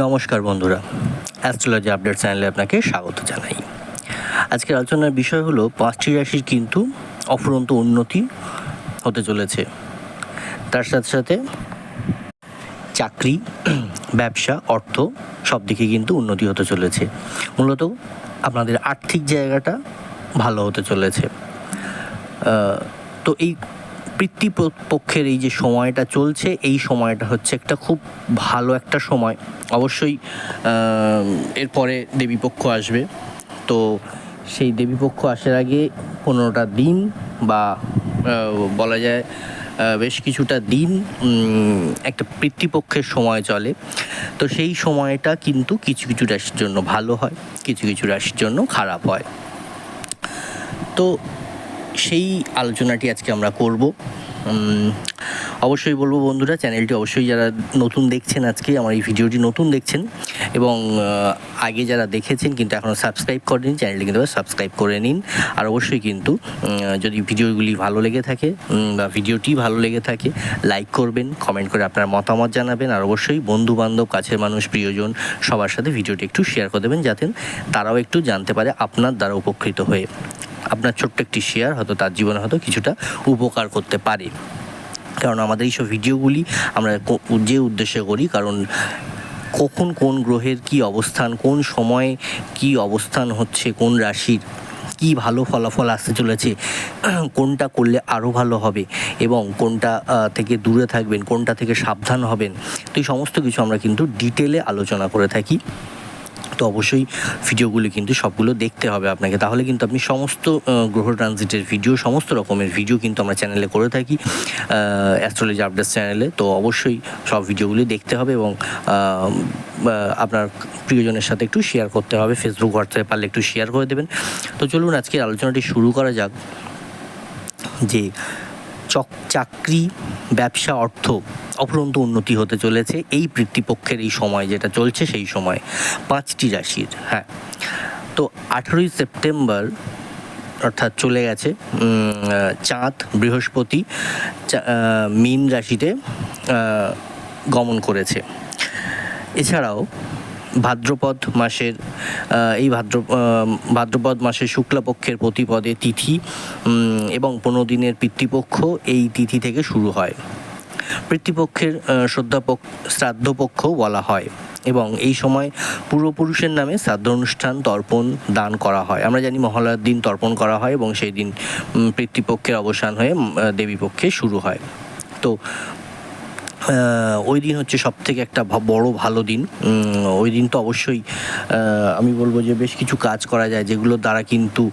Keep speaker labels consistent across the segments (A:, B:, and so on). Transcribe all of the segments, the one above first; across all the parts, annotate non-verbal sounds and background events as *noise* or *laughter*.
A: নমস্কার বন্ধুরা astrology update চ্যানেলে আপনাকে স্বাগত জানাই। আজকের আলোচনার বিষয় হলো, পাঁচটি রাশির কিন্তু অফুরন্ত উন্নতি হতে চলেছে। তার সাথে সাথে চাকরি, ব্যবসা, অর্থ সব দিকে কিন্তু উন্নতি হতে চলেছে। মূলত আপনাদের আর্থিক জায়গাটা ভালো হতে চলেছে। তো এই পিতৃপক্ষের এই যে সময়টা চলছে, এই সময়টা হচ্ছে একটা খুব ভালো একটা সময়। অবশ্যই এরপরে দেবীপক্ষ আসবে। তো সেই দেবীপক্ষ আসার আগে পনেরোটা দিন বা বলা যায় বেশ কিছুটা দিন একটা পিতৃপক্ষের সময় চলে। তো সেই সময়টা কিন্তু কিছু কিছু রাশির জন্য ভালো হয়, কিছু কিছু রাশির জন্য খারাপ হয়। তো সেই আলোচনাটি আজকে আমরা করব। অবশ্যই বলব বন্ধুরা, চ্যানেলটি অবশ্যই যারা নতুন দেখছেন আজকে, আমার এই ভিডিওটি নতুন দেখছেন এবং আগে যারা দেখেছেন কিন্তু এখনও সাবস্ক্রাইব করেনি চ্যানেলটি কিন্তু সাবস্ক্রাইব করে নিন। আর অবশ্যই কিন্তু যদি ভিডিওগুলি ভালো লেগে থাকে বা ভিডিওটি ভালো লেগে থাকে, লাইক করবেন, কমেন্ট করে আপনার মতামত জানাবেন, আর অবশ্যই বন্ধু বান্ধব কাছের মানুষ, প্রিয়জন সবার সাথে ভিডিওটি একটু শেয়ার করে দেবেন, যাতে তারাও একটু জানতে পারে আপনার দ্বারা উপকৃত হয়ে। আপনার ছোট্ট একটি শেয়ার হয়তো তার জীবনে হয়তো কিছুটা উপকার করতে পারে। কারণ আমাদের এইসব ভিডিওগুলি আমরা যে উদ্দেশ্যে করি, কারণ কখন কোন গ্রহের কি অবস্থান, কোন সময়ে কি অবস্থান হচ্ছে, কোন রাশির কি ভালো ফলাফল আসতে চলেছে, *clears throat* কোনটা করলে আরও ভালো হবে এবং কোনটা থেকে দূরে থাকবেন, কোনটা থেকে সাবধান হবেন, তো এই সমস্ত কিছু আমরা কিন্তু ডিটেলে আলোচনা করে থাকি। তো অবশ্যই ভিডিওগুলো কিন্তু সবগুলো দেখতে হবে আপনাকে। তাহলে কিন্তু আপনি সমস্ত গ্রহ ট্রানজিটের ভিডিও, সমস্ত রকমের ভিডিও কিন্তু আমরা চ্যানেলে করে থাকি অ্যাস্ট্রোলজি আপডেটস চ্যানেলে। তো অবশ্যই সব ভিডিওগুলি দেখতে হবে এবং আপনার প্রিয়জনের সাথে একটু শেয়ার করতে হবে। ফেসবুক হোয়াটসঅ্যাপে পারলে একটু শেয়ার করে দেবেন। তো চলুন আজকের আলোচনাটি শুরু করা যাক যে চক চাকরি, ব্যবসা, অর্থ অফুরন্ত উন্নতি হতে চলেছে। এই পিতৃপক্ষের এই সময় যেটা চলছে, সেই সময় পাঁচটি রাশির হ্যাঁ। তো আঠেরোই সেপ্টেম্বর অর্থাৎ চলে গেছে চাঁদ, বৃহস্পতি মীন রাশিতে গমন করেছে। এছাড়াও ভাদ্রপদ মাসের এই ভাদ্র ভাদ্রপদ মাসের শুক্লাপক্ষের প্রতিপদে তিথি এবং পনেরো দিনের পিতৃপক্ষ এই তিথি থেকে শুরু হয়। পিতৃপক্ষের শ্রদ্ধাপক্ষ শ্রাদ্ধপক্ষ বলা হয় এবং এই সময় পূর্বপুরুষের নামে শ্রাদ্ধ অনুষ্ঠান তর্পণ, দান করা হয়। আমরা জানি মহালয়ার দিন তর্পণ করা হয় এবং সেই দিন পিতৃপক্ষের অবসান হয়ে দেবীপক্ষে শুরু হয়। তো ওই দিন হচ্ছে সব থেকে একটা বড় ভালো দিন। ওই দিন তো অবশ্যই আমি বলব যে বেশ কিছু কাজ করা যায় যেগুলোর দ্বারা কিন্তু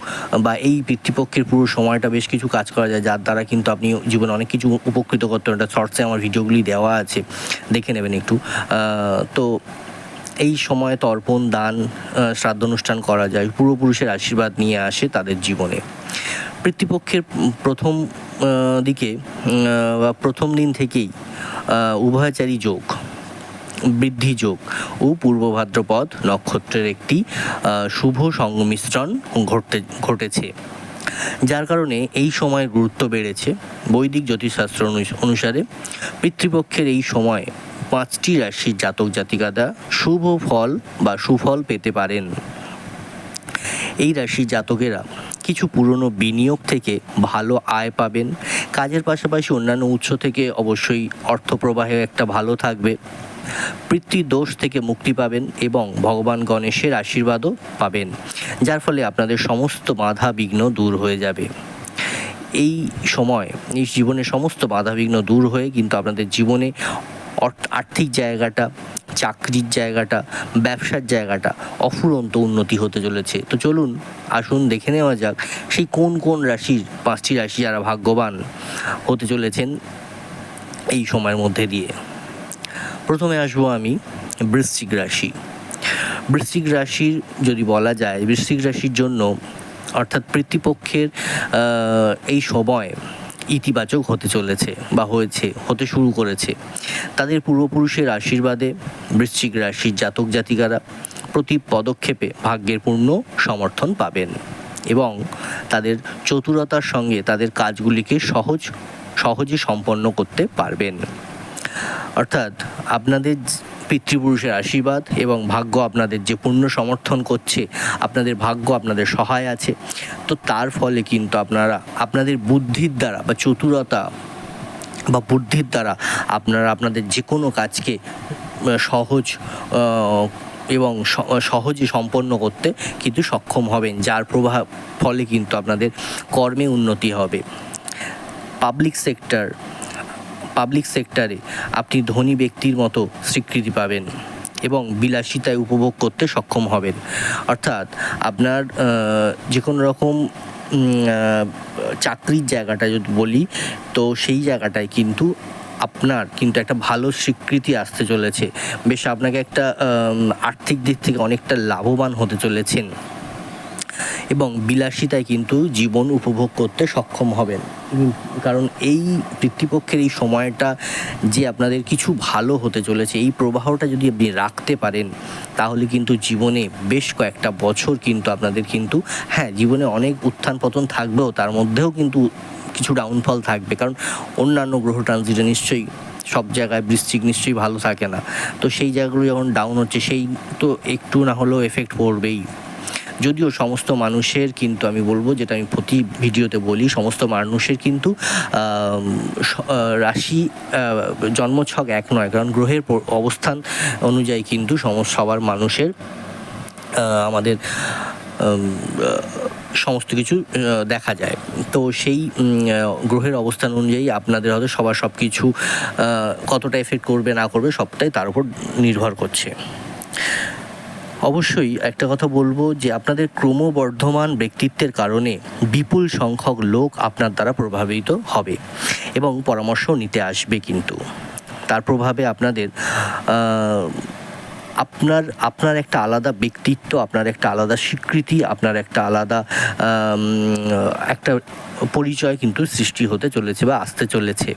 A: বা এই পিতৃপক্ষের পুরো সময়টা বেশ কিছু কাজ করা যায় যার দ্বারা কিন্তু আপনি জীবনে অনেক কিছু উপকৃত করতে পারেন। এটা শর্টসে আমার ভিডিওগুলি দেওয়া আছে দেখে নেবেন একটু। তো এই সময় তর্পণ দান আহ, শ্রাদ্ধ অনুষ্ঠান করা যায় পূর্বপুরুষের আশীর্বাদ নিয়ে আসে তাদের জীবনে। পিতৃপক্ষের প্রথম দিকে বা প্রথম দিন থেকেই উভয়চারী যোগ, বৃদ্ধি যোগ ও পূর্ব ভাদ্রপদ নক্ষত্রের একটি শুভ সংমিশ্রণ ঘটতে, ঘটেছে। যার কারণে এই সময়ের গুরুত্ব বেড়েছে। বৈদিক জ্যোতিষশাস্ত্র অনু- অনুসারে পিতৃপক্ষের এই সময় পাঁচটি রাশির জাতক জাতিকাদা শুভ ফল বা সুফল পেতে পারেন। এই রাশির জাতকেরা কিছু পুরনো বিনিয়োগ থেকে ভালো আয় পাবেন। কাজের পাশাপাশি অন্যান্য উৎস থেকে অবশ্যই অর্থ প্রবাহে একটা ভালো থাকবে। দোষ থেকে মুক্তি পাবেন এবং ভগবান গণেশের আশীর্বাদও পাবেন, যার ফলে আপনাদের সমস্ত বাধা বিঘ্ন দূর হয়ে যাবে। এই সময় এই জীবনের সমস্ত বাধাবিঘ্ন দূর হয়ে কিন্তু আপনাদের জীবনে আর্থিক জায়গাটা, চাকরির জায়গাটা, ব্যবসার জায়গাটা অফুরন্ত উন্নতি হতে চলেছে। তো চলুন, আসুন, দেখে নেওয়া যাক সেই কোন কোন রাশির, পাঁচটি রাশি যারা ভাগ্যবান হতে চলেছেন এই সময়ের মধ্যে দিয়ে। প্রথমে আসব আমি বৃশ্চিক রাশি। বৃশ্চিক রাশির যদি বলা যায়, বৃশ্চিক রাশির জন্য অর্থাৎ পিতৃপক্ষের এই সময় ইতিবাচক হতে চলেছে বা হয়েছে, হতে শুরু করেছে। তাদের পূর্বপুরুষের আশীর্বাদে বৃশ্চিক রাশির জাতক জাতিকারা প্রতি পদক্ষেপে ভাগ্যের পূর্ণ সমর্থন পাবেন এবং তাদের চতুরতার সঙ্গে তাদের কাজগুলিকে সহজ, সহজে সম্পন্ন করতে পারবেন। অর্থাৎ আপনাদের পিতৃপুরুষের আশীর্বাদ এবং ভাগ্য আপনাদের যে পূর্ণ সমর্থন করছে, আপনাদের ভাগ্য আপনাদের সহায় আছে। তো তার ফলে কিন্তু আপনারা, আপনাদের বুদ্ধির দ্বারা বা চতুরতা বা বুদ্ধির দ্বারা আপনারা আপনাদের যে কোনো কাজকে সহজ এবং সহজে সম্পন্ন করতে কিন্তু সক্ষম হবেন, যার প্রভাব ফলে কিন্তু আপনাদের কর্মে উন্নতি হবে। পাবলিক সেক্টর পাবলিক সেক্টরে আপনি ধনী ব্যক্তির মতো স্বীকৃতি পাবেন এবং বিলাসিতায় উপভোগ করতে সক্ষম হবেন। অর্থাৎ আপনার যে কোনো রকম চাকরির জায়গাটা যদি বলি, তো সেই জায়গাটায় কিন্তু আপনার কিন্তু একটা ভালো স্বীকৃতি আসতে চলেছে। বেশ আপনাকে একটা আর্থিক দিক থেকে অনেকটা লাভবান হতে চলেছেন। এবং বিলাসিতায় কিন্তু জীবন উপভোগ করতে সক্ষম হবেন। কারণ এই পিতৃপক্ষের এই সময়টা যে আপনাদের কিছু ভালো হতে চলেছে, এই প্রবাহটা যদি আপনি রাখতে পারেন, তাহলে কিন্তু জীবনে বেশ কয়েকটা বছর কিন্তু আপনাদের কিন্তু হ্যাঁ জীবনে অনেক উত্থান পতন থাকবেও, তার মধ্যেও কিন্তু কিছু ডাউনফল থাকবে। কারণ অন্যান্য গ্রহ ট্রানজিটে নিশ্চয়ই সব জায়গায় বৃশ্চিক নিশ্চয়ই ভালো থাকে না। তো সেই জায়গাগুলো যখন ডাউন হচ্ছে, সেই তো একটু না হলেও এফেক্ট পড়বেই। যদিও সমস্ত মানুষের কিন্তু আমি বলব, যেটা আমি প্রতি ভিডিওতে বলি, সমস্ত মানুষের কিন্তু রাশি জন্মছক এক নয়। কারণ গ্রহের অবস্থান অনুযায়ী কিন্তু সবার মানুষের আমাদের সমস্ত কিছু দেখা যায়। তো সেই গ্রহের অবস্থান অনুযায়ী আপনাদের হয়তো সবার সব কিছু কতটা এফেক্ট করবে, না করবে, সবটাই তার উপর নির্ভর করছে। অবশ্যই একটা কথা বলব যে আপনাদের ক্রমবর্ধমান ব্যক্তিত্বের কারণে বিপুল সংখ্যক লোক আপনার দ্বারা প্রভাবিত হবে এবং পরামর্শ নিতে আসবে কিন্তু। তার প্রভাবে আপনাদের আপনার আপনার একটা আলাদা ব্যক্তিত্ব, আপনার একটা আলাদা স্বীকৃতি, আপনার একটা আলাদা একটা পরিচয় কিন্তু সৃষ্টি হতে চলেছে বা আসতে চলেছে।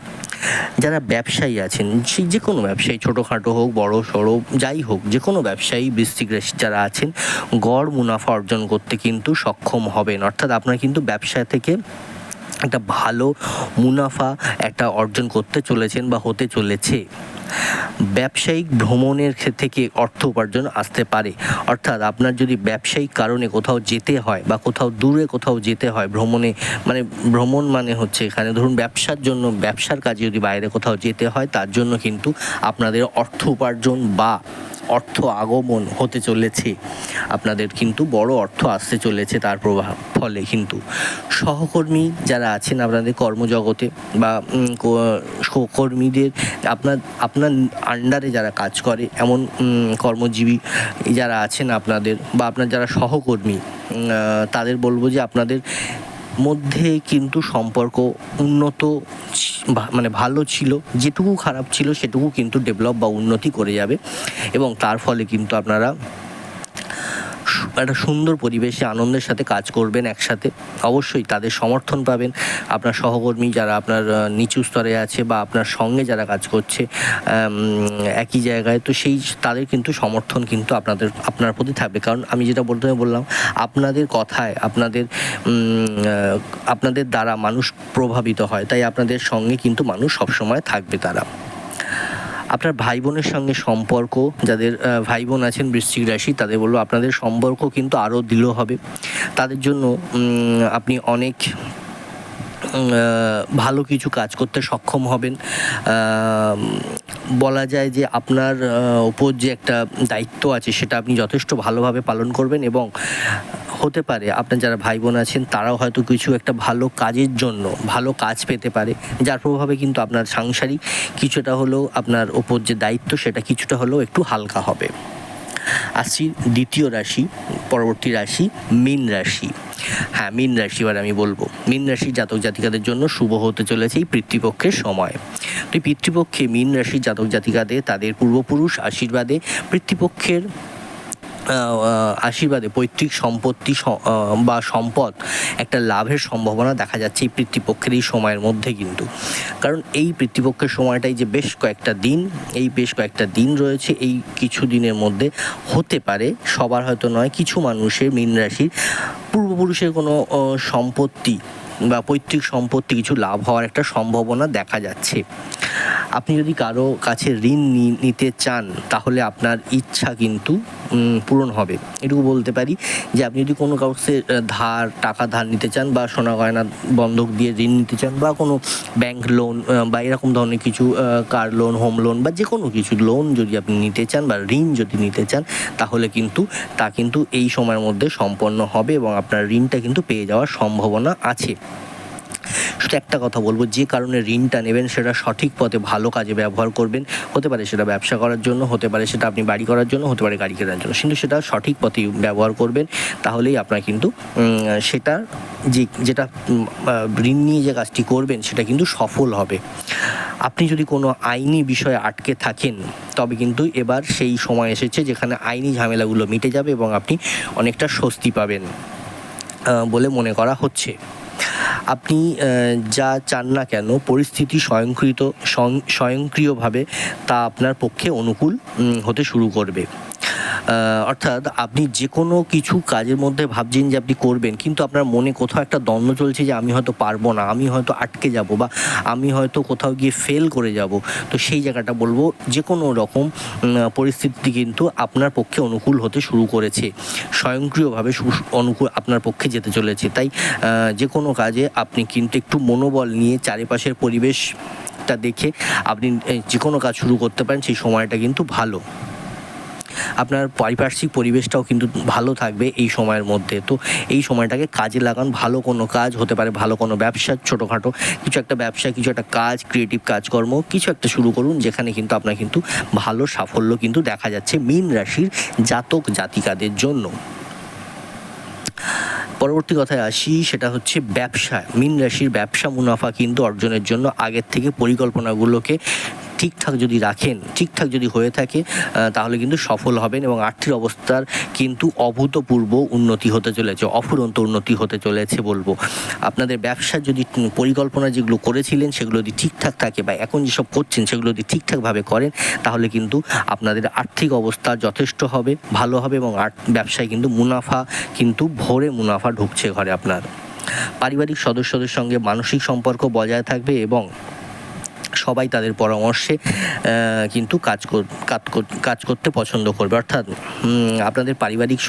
A: যারা ব্যবসায়ী আছেন সেই যে কোনো ব্যবসায়ী, ছোটোখাটো হোক, বড়, সড়ো, যাই হোক যে কোনো ব্যবসায়ী রাশি যারা আছেন, গড় মুনাফা অর্জন করতে কিন্তু সক্ষম হবেন। অর্থাৎ আপনার কিন্তু ব্যবসা থেকে একটা ভালো মুনাফা একটা অর্জন করতে চলেছেন বা হতে চলেছে। ব্যবসায়িক ভ্রমণের থেকে অর্থ উপার্জন আসতে পারে। অর্থাৎ আপনার যদি ব্যবসায়িক কারণে কোথাও যেতে হয় বা কোথাও দূরে কোথাও যেতে হয় ভ্রমণে মানে ভ্রমণ মানে হচ্ছে এখানে ধরুন ব্যবসার জন্য, ব্যবসার কাজে যদি বাইরে কোথাও যেতে হয় তার জন্য কিন্তু আপনাদের অর্থ উপার্জন বা অর্থ আগমন হতে চলেছে। আপনাদের কিন্তু বড় অর্থ আসতে চলেছে তার প্রভাব ফলে কিন্তু। সহকর্মী যারা আছেন আপনাদের কর্মজগতে বা সহকর্মীদের আপনার আপনার আন্ডারে যারা কাজ করে, এমন কর্মজীবী যারা আছেন আপনাদের বা আপনার যারা সহকর্মী তাদের বলব যে আপনাদের মধ্যে কিন্তু সম্পর্ক উন্নত মানে ভালো ছিল, যেটুকু খারাপ ছিল সেটুকু কিন্তু ডেভেলপ বা উন্নতি করে যাবে। এবং তার ফলে কিন্তু আপনারা একটা সুন্দর পরিবেশে আনন্দের সাথে কাজ করবেন একসাথে। অবশ্যই তাদের সমর্থন পাবেন। আপনার সহকর্মী যারা আপনার নিচু স্তরে আছে বা আপনার সঙ্গে যারা কাজ করছে একই জায়গায়, তো সেই তাদের কিন্তু সমর্থন কিন্তু আপনাদের, আপনার প্রতি থাকবে। কারণ আমি যেটা বলতে বললাম, আপনাদের কথায়, আপনাদের আপনাদের দ্বারা মানুষ প্রভাবিত হয়। তাই আপনাদের সঙ্গে কিন্তু মানুষ সবসময় থাকবে তারা। আপনার ভাই বোনের সঙ্গে সম্পর্ক, যাদের ভাই বোন আছেন বৃশ্চিক রাশি, তাদের বলব আপনাদের সম্পর্ক কিন্তু আরও দৃঢ় হবে। তাদের জন্য আপনি অনেক ভালো কিছু কাজ করতে সক্ষম হবেন। বলা যায় যে আপনার উপর যে একটা দায়িত্ব আছে, সেটা আপনি যথেষ্ট ভালোভাবে পালন করবেন এবং হতে পারে। আপনার যারা ভাই বোন আছেন, তারাও হয়তো কিছু একটা ভালো কাজের জন্য, ভালো কাজ পেতে পারে। যার প্রভাবে কিন্তু আপনার সাংসারিক কিছুটা হলেও আপনার ওপর যে দায়িত্ব, সেটা কিছুটা হলেও একটু হালকা হবে। আসছি দ্বিতীয় রাশি, পরবর্তী রাশি, মীন রাশি। হ্যাঁ মীন রাশি এবার আমি বলব। মীন রাশি জাতক জাতিকাদের জন্য শুভ হতে চলেছে এই পিতৃপক্ষের সময়। তো পিতৃপক্ষে মীন রাশি জাতক জাতিকাদের, তাদের পূর্বপুরুষ আশীর্বাদে পিতৃপক্ষের আশীর্বাদে, পৈতৃক সম্পত্তি বা সম্পদ একটা লাভের সম্ভাবনা দেখা যাচ্ছে এই পিতৃপক্ষের এই সময়ের মধ্যে কিন্তু। কারণ এই পিতৃপক্ষের সময়টাই যে বেশ কয়েকটা দিন, এই বেশ কয়েকটা দিন রয়েছে, এই কিছু দিনের মধ্যে হতে পারে। সবার হয়তো নয়, কিছু মানুষের মীন রাশির পূর্বপুরুষের কোনো সম্পত্তি বা পৈতৃক সম্পত্তি কিছু লাভ হওয়ার একটা সম্ভাবনা দেখা যাচ্ছে। আপনি যদি কারও কাছে ঋণ নিতে চান, তাহলে আপনার ইচ্ছা কিন্তু পূরণ হবে। এটুকু বলতে পারি যে, আপনি যদি কোনো কাউকে ধার, টাকা ধার নিতে চান বা সোনা গয়না বন্ধক দিয়ে ঋণ নিতে চান বা কোনো ব্যাংক লোন বা এরকম ধরনের কিছু কার লোন হোম লোন বা যে কোনো কিছু লোন যদি আপনি নিতে চান বা ঋণ যদি নিতে চান, তাহলে কিন্তু তা কিন্তু এই সময়ের মধ্যে সম্পন্ন হবে এবং আপনার ঋণটা কিন্তু পেয়ে যাওয়ার সম্ভাবনা আছে। শুধু একটা কথা বলব। যে কারণে ঋণটা নেবেন, সেটা সঠিক পথে ভালো কাজে ব্যবহার করবেন। হতে পারে সেটা ব্যবসা করার জন্য, হতে পারে সেটা আপনি বাড়ি করার জন্য, হতে পারে গাড়ি কেনার জন্য। কিন্তু সেটা সঠিক পথে ব্যবহার করবেন, তাহলেই আপনার কিন্তু সেটা যে, যেটা ঋণ নিয়ে যে কাজটি করবেন, সেটা কিন্তু সফল হবে। আপনি যদি কোনো আইনি বিষয়ে আটকে থাকেন, তবে কিন্তু এবার সেই সময় এসেছে যেখানে আইনি ঝামেলাগুলো মিটে যাবে এবং আপনি অনেকটা স্বস্তি পাবেন বলে মনে করা হচ্ছে। আপনি যা চান না কেন, পরিস্থিতি স্বয়ংক্রিয় স্বয়ংক্রিয়ভাবে তা আপনার পক্ষে অনুকূল হতে শুরু করবে। অর্থাৎ আপনি যে কোনো কিছু কাজের মধ্যে ভাবছেন যে আপনি করবেন, কিন্তু আপনার মনে কোথাও একটা দ্বন্দ্ব চলছে যে আমি হয়তো পারব না, আমি হয়তো আটকে যাব বা আমি হয়তো কোথাও গিয়ে ফেল করে যাব। তো সেই জায়গাটা বলব যে কোনো রকম পরিস্থিতি কিন্তু আপনার পক্ষে অনুকূল হতে শুরু করেছে। স্বয়ংক্রিয়ভাবে অনুকূল আপনার পক্ষে যেতে চলেছে। তাই যে কোনো কাজে আপনি কিন্তু একটু মনোবল নিয়ে চারিপাশের পরিবেশটা দেখে আপনি যে কোনো কাজ শুরু করতে পারেন, সেই সময়টা কিন্তু ভালো। আপনার পারিপার্শ্বিক পরিবেশটাও কিন্তু ভালো থাকবে এই সময়ের মধ্যে। তো এই সময়টাকে কাজে লাগান, ভালো কোনো কাজ হতে পারে, ভালো কোনো ব্যবসা ছোটোখাটো, কিছু একটা ব্যবসা, কিছু একটা কাজ ক্রিয়েটিভ কাজকর্ম, কিছু একটা শুরু করুন, যেখানে কিন্তু আপনার কিন্তু ভালো সাফল্য কিন্তু দেখা যাচ্ছে মীন রাশির জাতক জাতিকাদের জন্য। পরবর্তী কথায় আসি, সেটা হচ্ছে ব্যবসা। মীন রাশির ব্যবসা মুনাফা কিন্তু অর্জনের জন্য আগের থেকে পরিকল্পনাগুলোকে ঠিকঠাক যদি রাখেন, ঠিকঠাক যদি হয়ে থাকে তাহলে কিন্তু সফল হবেন এবং আর্থিক অবস্থার কিন্তু অভূতপূর্ব উন্নতি হতে চলেছে, অফুরন্ত উন্নতি হতে চলেছে বলব। আপনাদের ব্যবসার যদি পরিকল্পনা যেগুলো করেছিলেন, সেগুলো যদি ঠিকঠাক থাকে বা এখন যেসব করছেন, সেগুলো যদি ঠিকঠাকভাবে করেন, তাহলে কিন্তু আপনাদের আর্থিক অবস্থা যথেষ্ট হবে, ভালো হবে এবং ব্যবসায় কিন্তু মুনাফা কিন্তু ভোরে মুনাফা ঢুকছে ঘরে আপনার। পারিবারিক সদস্যদের সঙ্গে মানসিক সম্পর্ক বজায় থাকবে এবং সবাই তাদের পরামর্শে কিন্তু কাজ কাজ কর- কাজ করতে পছন্দ করবে। অর্থাৎ আপনাদের পারিবারিক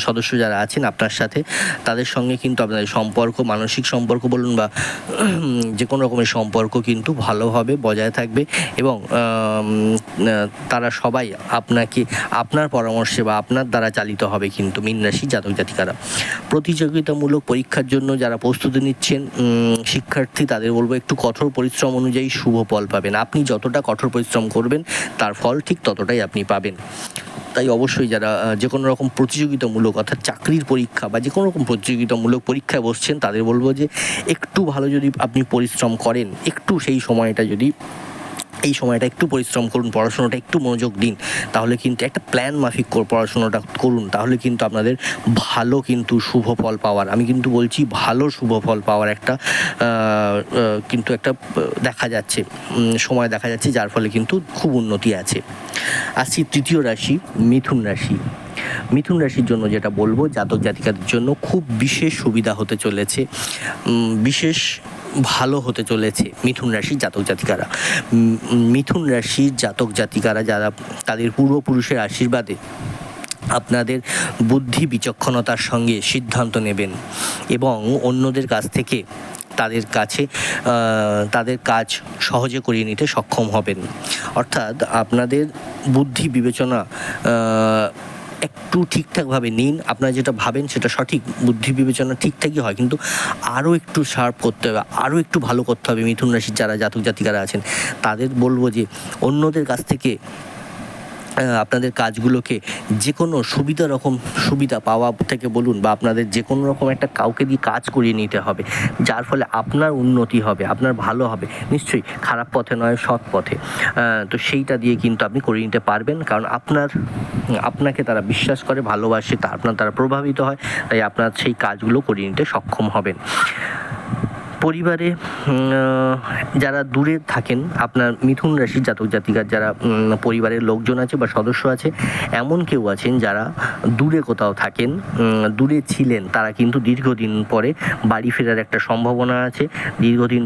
A: সদস্য যারা আছেন আপনার সাথে, তাদের সঙ্গে কিন্তু আপনাদের সম্পর্ক, মানসিক সম্পর্ক বলুন বা যে কোনো রকমের সম্পর্ক কিন্তু ভালোভাবে বজায় থাকবে এবং তারা সবাই আপনাকে, আপনার পরামর্শে বা আপনার দ্বারা চালিত হবে কিন্তু মীন রাশি জাতক জাতিকারা। প্রতিযোগিতামূলক পরীক্ষার জন্য যারা প্রস্তুতি নিচ্ছেন শিক্ষার্থী তাদের বলব একটু কঠোর পরিশ্রম অনুযায়ী শুভ ফল পাবেন। আপনি যতটা কঠোর পরিশ্রম করবেন, তার ফল ঠিক ততটাই আপনি পাবেন। তাই অবশ্যই যারা যে কোনো রকম প্রতিযোগিতামূলক অর্থাৎ চাকরির পরীক্ষা বা যে কোনো রকম প্রতিযোগিতামূলক পরীক্ষায় বসছেন, তাদের বলব যে, একটু ভালো যদি আপনি পরিশ্রম করেন, একটু সেই সময়টা যদি এই সময়টা একটু পরিশ্রম করুন, পড়াশোনাটা একটু মনোযোগ দিন। তাহলে কিন্তু একটা প্ল্যান মাফিক পড়াশোনাটা করুন। তাহলে কিন্তু আপনাদের ভালো কিন্তু শুভ ফল পাওয়ার, আমি কিন্তু বলছি ভালো শুভ ফল পাওয়ার একটা কিন্তু একটা দেখা যাচ্ছে সময় দেখা যাচ্ছে যার ফলে কিন্তু খুব উন্নতি আছে। আসছি তৃতীয় রাশি, মিথুন রাশি। মিথুন রাশির জন্য যেটা বলব, জাতক জাতিকাদের জন্য খুব বিশেষ সুবিধা হতে চলেছে। বিশেষ ভালো হতে চলেছে মিথুন রাশির জাতক জাতিকারা। মিথুন রাশির জাতক জাতিকারা যারা তাদের পূর্বপুরুষের আশীর্বাদে আপনাদের বুদ্ধি বিচক্ষণতার সঙ্গে সিদ্ধান্ত নেবেন এবং অন্যদের কাছ থেকে তাদের কাছে তাদের কাজ সহজে করিয়ে নিতে সক্ষম হবেন। অর্থাৎ আপনাদের বুদ্ধি বিবেচনা একটু ঠিকঠাকভাবে নিন। আপনারা যেটা ভাবেন সেটা সঠিক, বুদ্ধি বিবেচনা ঠিকঠাকই হয়। কিন্তু আরও একটু শার্প করতে হবে, আরও একটু ভালো করতে হবে মিথুন রাশির যারা জাতক জাতিকারা আছেন। তাদের বলব যে অন্যদের কাছ থেকে আপনাদের কাজগুলোকে যে কোনো সুবিধা রকম সুবিধা পাওয়া থেকে বলুন বা আপনাদের যে কোনো রকম একটা কাউকে দিয়ে কাজ করিয়ে নিতে হবে, যার ফলে আপনার উন্নতি হবে, আপনার ভালো হবে, নিশ্চয়ই খারাপ পথে নয়, সৎ পথে। তো সেইটা দিয়ে কিন্তু আপনি করিয়ে নিতে পারবেন, কারণ আপনার, আপনাকে তারা বিশ্বাস করে, ভালোবাসে, তা আপনার তারা প্রভাবিত হয়, তাই আপনার সেই কাজগুলো করিয়ে নিতে সক্ষম হবেন। পরিবারে যারা দূরে থাকেন, আপনার মিথুন রাশির জাতক জাতিকার যারা পরিবারের লোকজন আছে বা সদস্য আছে, এমন কেউ আছেন যারা দূরে কোথাও থাকেন দূরে ছিলেন, তারা কিন্তু দীর্ঘদিন পরে বাড়ি ফেরার একটা সম্ভাবনা আছে। দীর্ঘদিন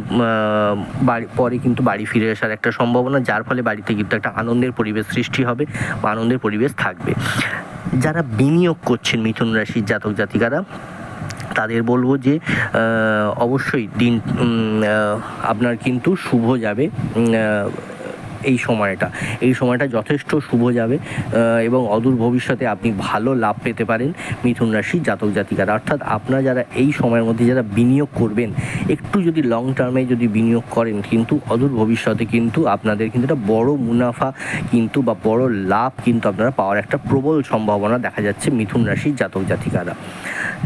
A: বাড়ি, পরে কিন্তু বাড়ি ফিরে আসার একটা সম্ভাবনা, যার ফলে বাড়িতে কিন্তু একটা আনন্দের পরিবেশ সৃষ্টি হবে বা আনন্দের পরিবেশ থাকবে। যারা বিনিয়োগ করছেন মিথুন রাশির জাতক জাতিকারা তাদের বলব যে অবশ্যই দিন আপনার কিন্তু শুভ যাবে এই সময়টা। এই সময়টা যথেষ্ট শুভ যাবে এবং অদূর ভবিষ্যতে আপনি ভালো লাভ পেতে পারেন মিথুন রাশির জাতক জাতিকারা। অর্থাৎ আপনারা যারা এই সময়ের মধ্যে যারা বিনিয়োগ করবেন, একটু যদি লং টার্মে যদি বিনিয়োগ করেন, কিন্তু অদূর ভবিষ্যতে কিন্তু আপনাদের কিন্তু একটা বড় মুনাফা কিন্তু বা বড় লাভ কিন্তু আপনারা পাওয়ার একটা প্রবল সম্ভাবনা দেখা যাচ্ছে মিথুন রাশির জাতক জাতিকারা।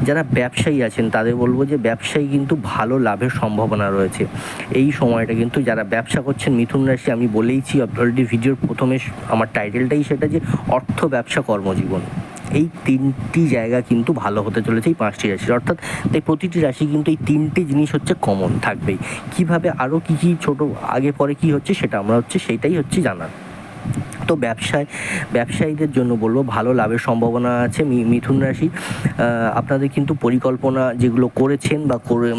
A: যারা ব্যবসায়ী আছেন, তাদের বলব যে ব্যবসায়ী কিন্তু ভালো লাভের সম্ভাবনা রয়েছে। এই সময়টা কিন্তু যারা ব্যবসা করছেন, মিথুন রাশি আমি বলেইছি অলরেডি ভিডিওর প্রথমে আমার টাইটেলটাই সেটা যে অর্থ ব্যবসা কর্মজীবন। এই তিনটি জায়গা কিন্তু ভালো হতে চলেছে এই পাঁচটি রাশির। অর্থাৎ তাই প্রতিটি রাশি কিন্তু এই তিনটি জিনিস হচ্ছে কমন থাকবেই। কীভাবে আরও কী কী ছোটো, আগে পরে কি হচ্ছে সেটা আমরা হচ্ছে সেটাই হচ্ছে জানার। তো ব্যবসায়, ব্যবসায়ীদের জন্য বলব, ভালো লাভের সম্ভাবনা আছে মিথুন রাশি। আপনাদের কিন্তু পরিকল্পনা যেগুলো করেছেন বা করে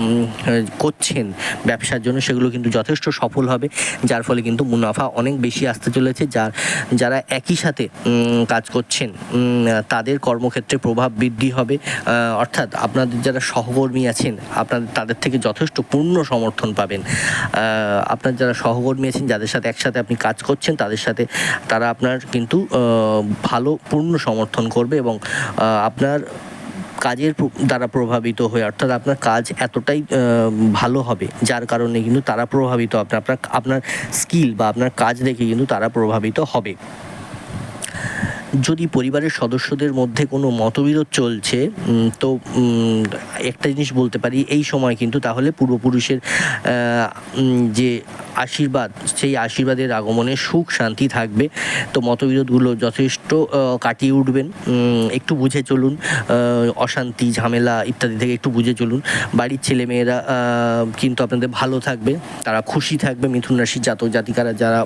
A: করছেন ব্যবসার জন্য সেগুলো কিন্তু যথেষ্ট সফল হবে, যার ফলে কিন্তু মুনাফা অনেক বেশি আসতে চলেছে। যার, যারা একই সাথে কাজ করছেন তাদের কর্মক্ষেত্রে প্রভাব বৃদ্ধি হবে। অর্থাৎ আপনাদের যারা সহকর্মী আছেন, আপনাদের, তাদের থেকে যথেষ্ট পূর্ণ সমর্থন পাবেন। আপনার যারা সহকর্মী আছেন, যাদের সাথে একসাথে আপনি কাজ করছেন, তাদের সাথে তারা আপনার কিন্তু ভালো পূর্ণ সমর্থন করবে এবং আপনার কাজের দ্বারা প্রভাবিত হয়ে, অর্থাৎ আপনার কাজ এতটাই ভালো হবে, যার কারণে কিন্তু তারা প্রভাবিত হবে, আপনার আপনার স্কিল বা আপনার কাজ দেখে কিন্তু তারা প্রভাবিত হবে। যদি পরিবারের সদস্যদের মধ্যে কোনো মতবিরোধ চলছে তো একটা জিনিস বলতে পারি, এই সময় কিন্তু তাহলে পূর্বপুরুষের যে আশীর্বাদ, সেই আশীর্বাদের আগমনে সুখ, শান্তি থাকবে। তো মতবিরোধগুলো যথেষ্ট কাটিয়ে উঠবেন। একটু বুঝে চলুন অশান্তি, ঝামেলা ইত্যাদি থেকে একটু বুঝে চলুন। বাড়ির ছেলেমেয়েরা কিন্তু আপনাদের ভালো থাকবে, তারা খুশি থাকবে, মিথুন রাশির জাতক জাতিকারা যারা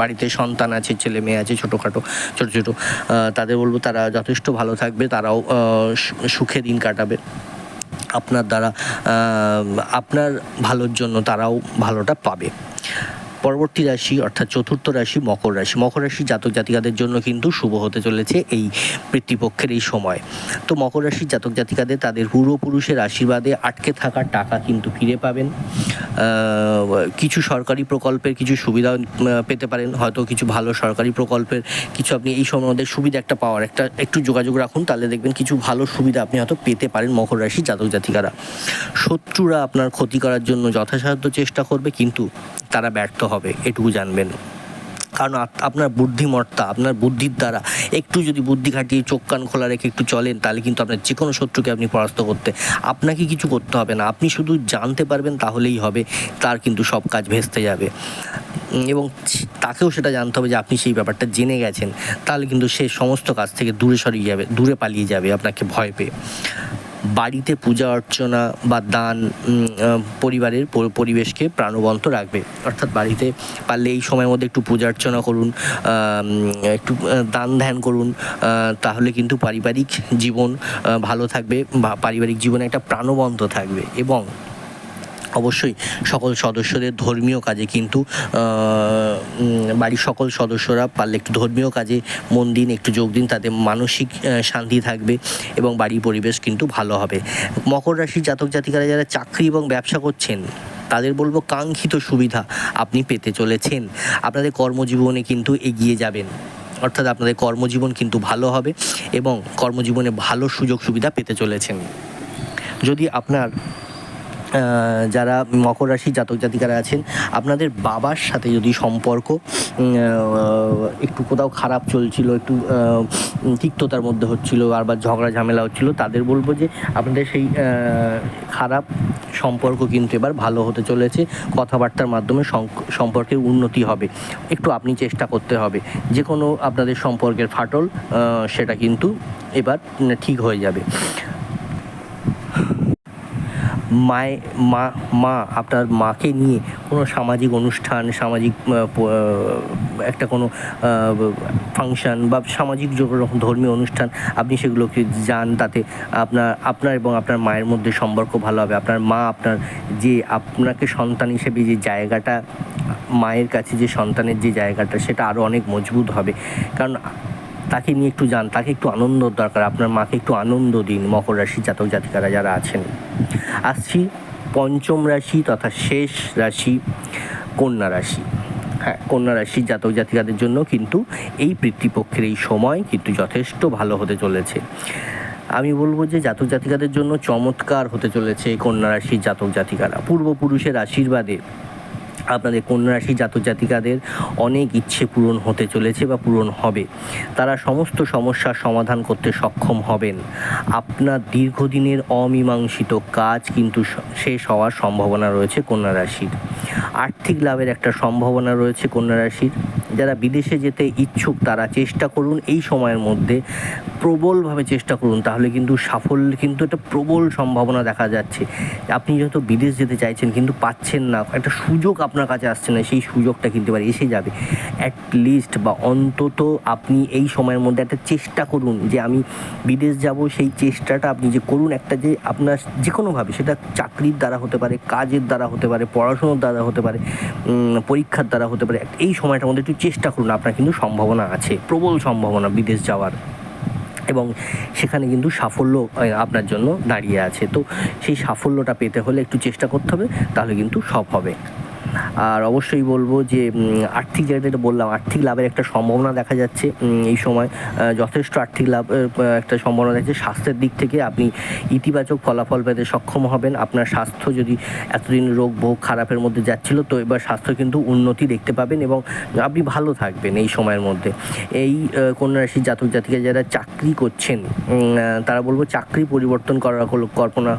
A: বাড়িতে সন্তান আছে ছেলে মেয়ে আছে, ছোটোখাটো, ছোটো ছোটো। তাদের বলব তারা যথেষ্ট ভালো থাকবে, তারাও সুখে দিন কাটাবে। আপনার দ্বারা আপনার ভালোর জন্য তারাও ভালোটা পাবে। পরবর্তী রাশি অর্থাৎ চতুর্থ রাশি মকর রাশি। মকর রাশি জাতক জাতিকাদের জন্য কিন্তু শুভ হতে চলেছে এই পিতৃপক্ষের এই সময়। তো মকর রাশির জাতক জাতিকাদের তাদের পূর্বপুরুষের আশীর্বাদে আটকে থাকা টাকা কিন্তু ফিরে পাবেন। কিছু সরকারি প্রকল্পের কিছু সুবিধা পেতে পারেন। হয়তো কিছু ভালো সরকারি প্রকল্পের কিছু আপনি এই মধ্যে সুবিধা একটা পাওয়ার একটা, একটু যোগাযোগ রাখুন, তাহলে দেখবেন কিছু ভালো সুবিধা আপনি হয়তো পেতে পারেন মকর রাশি জাতক জাতিকারা। শত্রুরা আপনার ক্ষতি করার জন্য যথাসাধ্য চেষ্টা করবে, কিন্তু তারা ব্যর্থ হবে, এটুকু জানবেন। কারণ আপনার বুদ্ধিমত্তা, আপনার বুদ্ধির দ্বারা একটু যদি বুদ্ধি খাটিয়ে চোখ কান খোলা রেখে একটু চলেন, তাহলে কিন্তু আপনার যে কোনো শত্রুকে আপনি পরাস্ত করতে, আপনাকে কিছু করতে হবে না। আপনি শুধু জানতে পারবেন তাহলেই হবে, তার কিন্তু সব কাজ ভেস্তে যাবে। এবং তাকেও সেটা জানতে হবে যে আপনি সেই ব্যাপারটা জেনে গেছেন, তাহলে কিন্তু সে সমস্ত কাজ থেকে দূরে সরিয়ে যাবে, দূরে পালিয়ে যাবে আপনাকে ভয় পেয়ে। বাড়িতে পূজা অর্চনা বা দান পরিবারের পরিবেশকে প্রাণবন্ত রাখবে। অর্থাৎ বাড়িতে পারলে এই সময়ের মধ্যে একটু পূজা অর্চনা করুন একটু দান ধ্যান করুন তাহলে কিন্তু পারিবারিক জীবন ভালো থাকবে বা পারিবারিক জীবনে একটা প্রাণবন্ত থাকবে এবং অবশ্যই সকল সদস্যদের ধর্মীয় কাজে কিন্তু বাড়ির সকল সদস্যরা পারলে একটু ধর্মীয় কাজে মন দিন, একটু যোগ দিন, তাতে মানসিক শান্তি থাকবে এবং বাড়ির পরিবেশ কিন্তু ভালো হবে। মকর রাশির জাতক জাতিকারা যারা চাকরি এবং ব্যবসা করছেন, তাদের বলব কাঙ্ক্ষিত সুবিধা আপনি পেতে চলেছেন। আপনাদের কর্মজীবনে কিন্তু এগিয়ে যাবেন। অর্থাৎ আপনাদের কর্মজীবন কিন্তু ভালো হবে এবং কর্মজীবনে ভালো সুযোগ সুবিধা পেতে চলেছেন। যদি আপনার যারা মকর রাশি জাতক জাতিকারা আছেন, আপনাদের বাবার সাথে যদি সম্পর্ক একটু কোথাও খারাপ চলছিল, একটু তিক্ততার মধ্যে হচ্ছিল বারবার ঝগড়া ঝামেলা হচ্ছিল, তাদের বলব যে আপনাদের সেই খারাপ সম্পর্ক কিন্তু এবার ভালো হতে চলেছে। কথাবার্তার মাধ্যমে সম্পর্কের উন্নতি হবে। একটু আপনি চেষ্টা করতে হবে। যে কোনো আপনাদের সম্পর্কের ফাটল সেটা কিন্তু এবার ঠিক হয়ে যাবে। মায়, মা মা, আপনার মাকে নিয়ে কোনো সামাজিক অনুষ্ঠান, সামাজিক একটা কোনো ফাংশন বা সামাজিক রকম ধর্মীয় অনুষ্ঠান, আপনি সেগুলোকে যান, তাতে আপনার আপনার এবং আপনার মায়ের মধ্যে সম্পর্ক ভালো হবে। আপনার মা আপনার যে আপনাকে সন্তান হিসেবে যে জায়গাটা, মায়ের কাছে যে সন্তানের যে জায়গাটা, সেটা আরও অনেক মজবুত হবে। কারণ তাকে নিয়ে একটু যান, তাকে একটু আনন্দ দরকার। আপনার মাকে একটু আনন্দ দিন, মকর রাশি জাতক জাতিকারা যারা আছেন। আসছি পঞ্চম রাশি তথা শেষ রাশি কন্যা রাশি। হ্যাঁ কন্যা রাশির জাতক জাতিকাদের জন্য কিন্তু এই পিতৃপক্ষের এই সময় কিন্তু যথেষ্ট ভালো হতে চলেছে। আমি বলব যে জাতক জাতিকাদের জন্য চমৎকার হতে চলেছে কন্যা রাশির জাতক জাতিকারা। পূর্বপুরুষের আশীর্বাদে আপনাদের কন্যা রাশি জাতক জাতিকাদের অনেক ইচ্ছে পূরণ হতে চলেছে বা পূরণ হবে। তারা সমস্ত সমস্যার সমাধান করতে সক্ষম হবেন। আপনার দীর্ঘদিনের অমীমাংসিত কাজ কিন্তু শেষ হওয়ার সম্ভাবনা রয়েছে কন্যা রাশির আর্থিক লাভের একটা সম্ভাবনা রয়েছে কন্যা রাশির যারা বিদেশে যেতে ইচ্ছুক, তারা চেষ্টা করুন এই সময়ের মধ্যে প্রবলভাবে চেষ্টা করুন। তাহলে কিন্তু সাফল্য, কিন্তু একটা প্রবল সম্ভাবনা দেখা যাচ্ছে। আপনি যেহেতু বিদেশ যেতে চাইছেন, কিন্তু পাচ্ছেন না। একটা সুযোগ আপনার কাছে আসছে না, সেই সুযোগটা কিন্তু এবার এসে যাবে। অ্যাট লিস্ট বা অন্তত আপনি এই সময়ের মধ্যে একটা চেষ্টা করুন যে আমি বিদেশ যাব, সেই চেষ্টাটা আপনি যে করুন, একটা যে আপনার যে কোনোভাবে সেটা চাকরির দ্বারা হতে পারে, কাজের দ্বারা হতে পারে, পড়াশুনোর দ্বারা হতে পারে পরীক্ষার দ্বারা হতে পারে এই সময়টার মধ্যে একটু চেষ্টা করুন, আপনার কিন্তু সম্ভাবনা আছে, প্রবল সম্ভাবনা বিদেশ যাওয়ার। এবং সেখানে কিন্তু সাফল্য আপনার জন্য দাঁড়িয়ে আছে। তো সেই সাফল্যটা পেতে হলে একটু চেষ্টা করতে হবে, তাহলে কিন্তু সব হবে। আর অবশ্যই বলব যে আর্থিক যেটা বললাম আর্থিক লাভের একটা সম্ভাবনা দেখা যাচ্ছে এই সময় যথেষ্ট আর্থিক লাভ একটা সম্ভাবনা দেখা যাচ্ছে। স্বাস্থ্যের দিক থেকে আপনি ইতিবাচক ফলাফল পেতে সক্ষম হবেন। আপনার স্বাস্থ্য যদি এতদিন রোগ ভোগ খারাপের মধ্যে যাচ্ছিল তো এবার স্বাস্থ্য কিন্তু উন্নতি দেখতে পাবেন এবং আপনি ভালো থাকবেন এই সময়ের মধ্যে। এই আহ, কন্যা রাশির জাতক জাতিকা যারা চাকরি করছেন তারা বলব চাকরি পরিবর্তন করার কল্পনা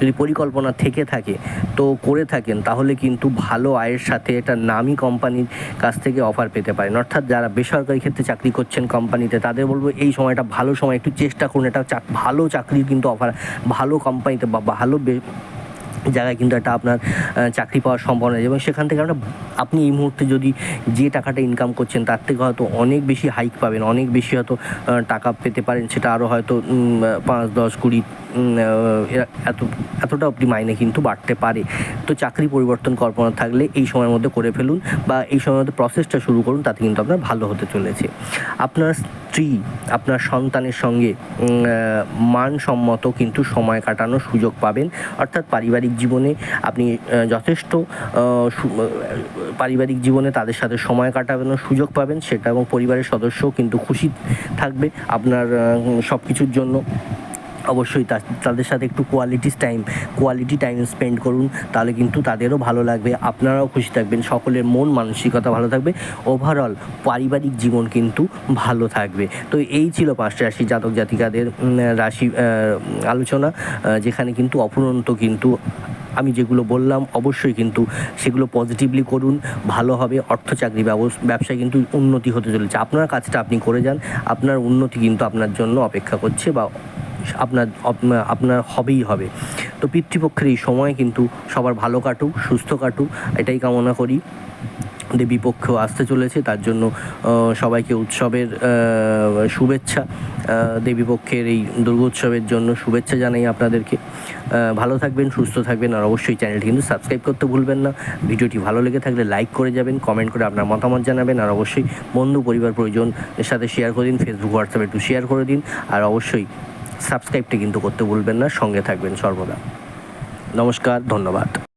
A: যদি পরিকল্পনা থেকে থাকে তো করে থাকেন তাহলে কিন্তু ভালো আয়ের সাথে একটা নামি কোম্পানির কাছ থেকে অফার পেতে পারেন। অর্থাৎ যারা বেসরকারি ক্ষেত্রে চাকরি করছেন কোম্পানিতে, তাদের বলব এই সময়টা ভালো সময়। একটু চেষ্টা করুন, এটা ভালো চাকরির কিন্তু অফার ভালো কোম্পানিতে বা ভালো জায়গায় কিন্তু একটা আপনার চাকরি পাওয়ার সম্ভাবনা এবং সেখান থেকে আপনার আপনি এই মুহূর্তে যদি যে টাকাটা ইনকাম করছেন, তার থেকে হয়তো অনেক বেশি হাইক পাবেন, অনেক বেশি হয়তো টাকা পেতে পারেন। সেটা আরও হয়তো পাঁচ, দশ, কুড়ি এত, এতটা অবধি মাইনে কিন্তু বাড়তে পারে। তো চাকরি পরিবর্তন কল্পনা থাকলে এই সময়ের মধ্যে করে ফেলুন বা এই সময়ের মধ্যে প্রসেসটা শুরু করুন, তাতে কিন্তু আপনার ভালো হতে চলেছে। আপনার স্ত্রী, আপনার সন্তানের সঙ্গে মানসম্মত কিন্তু সময় কাটানোর সুযোগ পাবেন। অর্থাৎ পারিবারিক জীবনে আপনি যথেষ্ট পারিবারিক জীবনে তাদের সাথে সময় কাটানোর সুযোগ পাবেন। সেটা এবং পরিবারের সদস্যও কিন্তু খুশি থাকবে আপনার সব কিছুর জন্য। অবশ্যই তাদের সাথে একটু quality time quality time spend করুন, তাহলে কিন্তু তাদেরও ভালো লাগবে, আপনারাও খুশি থাকবেন, সকলের মন মানসিকতা ভালো থাকবে ওভারঅল পারিবারিক জীবন কিন্তু ভালো থাকবে। তো এই ছিল পাঁচটা রাশি জাতক জাতিকাদের রাশি আলোচনা যেখানে কিন্তু অপুরন্ত কিন্তু আমি যেগুলো বললাম, অবশ্যই কিন্তু সেগুলো পজিটিভলি করুন, ভালো হবে, অর্থ চাকরি ব্যবস- ব্যবসায় কিন্তু উন্নতি হতে চলেছে। আপনার কাজটা আপনি করে যান, আপনার উন্নতি কিন্তু আপনার জন্য অপেক্ষা করছে বা আপনার আপনার হবেই হবে। তো পিতৃপক্ষের এই সময় কিন্তু সবার ভালো কাটুক, সুস্থ কাটুক, এটাই কামনা করি। দেবী পক্ষেও আসতে চলেছে, তার জন্য সবাইকে উৎসবের শুভেচ্ছা। দেবী পক্ষের এই দুর্গোৎসবের জন্য শুভেচ্ছা জানাই আপনাদেরকে। ভালো থাকবেন, সুস্থ থাকবেন, আর অবশ্যই চ্যানেলটি কিন্তু সাবস্ক্রাইব করতে ভুলবেন না। ভিডিওটি ভালো লেগে থাকলে লাইক করে যাবেন, কমেন্ট করে আপনার মতামত জানাবেন, আর অবশ্যই বন্ধু, পরিবার, পরিজন এর সাথে শেয়ার করে দিন ফেসবুক হোয়াটসঅ্যাপে একটু শেয়ার করে দিন, আর অবশ্যই সাবস্ক্রাইবটি কিন্তু করতে ভুলবেন না। সঙ্গে থাকবেন সর্বদা। নমস্কার ধন্যবাদ।